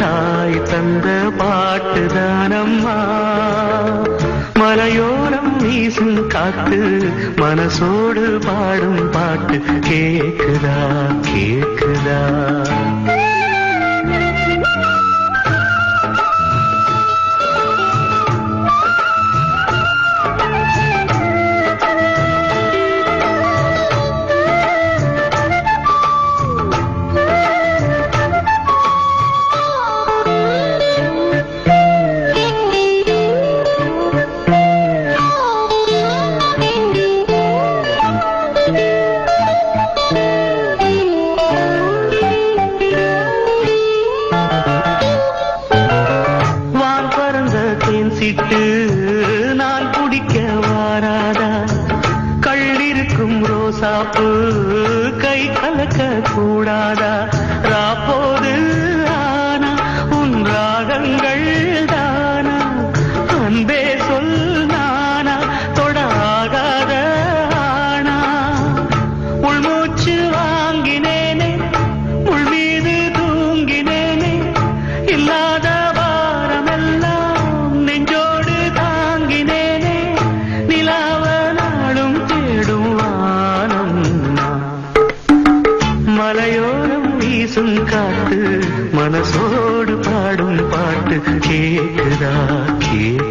தாய் தந்த பாட்டு தானம்மா. மலையோரம் வீசும் காத்து மனசோடு பாடும் பாட்டு கேக்குதா கேக்குதா? கள்ளிருக்கும் ரோசாப்பு கை கலக்க கூடாதா ராப்போது காத்து மனசோடு பாடும் பாட்டு கேட்குதா கேக்குதா?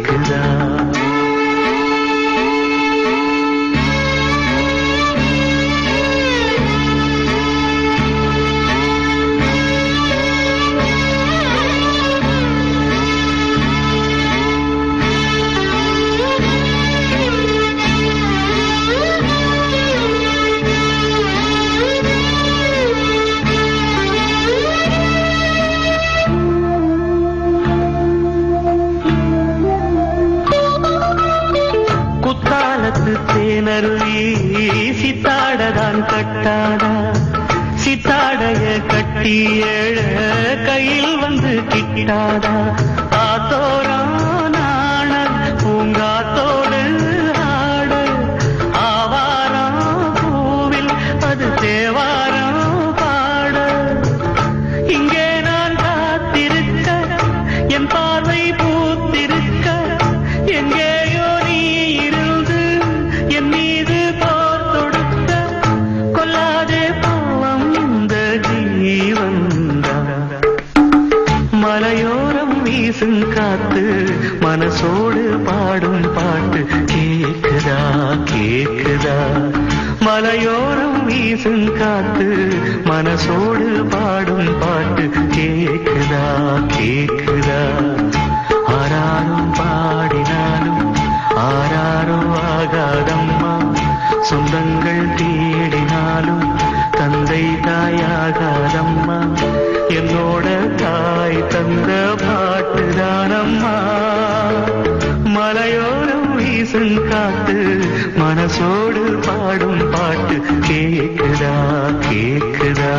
குத்தாலத்து தேனருவி சித்தாடதான் கட்டாடா சித்தாடைய கட்டி ஏழ கையில் வந்து கிட்டாடா மனசோடு பாடும் பாட்டு கேக்குதா கேக்குதா? மலையோரம் வீசும் காத்து மனசோடு பாடும் பாட்டு கேக்குதா கேக்குதா? ஆராரும் பாடினாலும் ஆராரோ ஆகாதம்மா. சொந்தங்கள் தீ வீசும் காத்து மனசோடு பாடும் பாட்டு கேக்குதா கேக்குதா?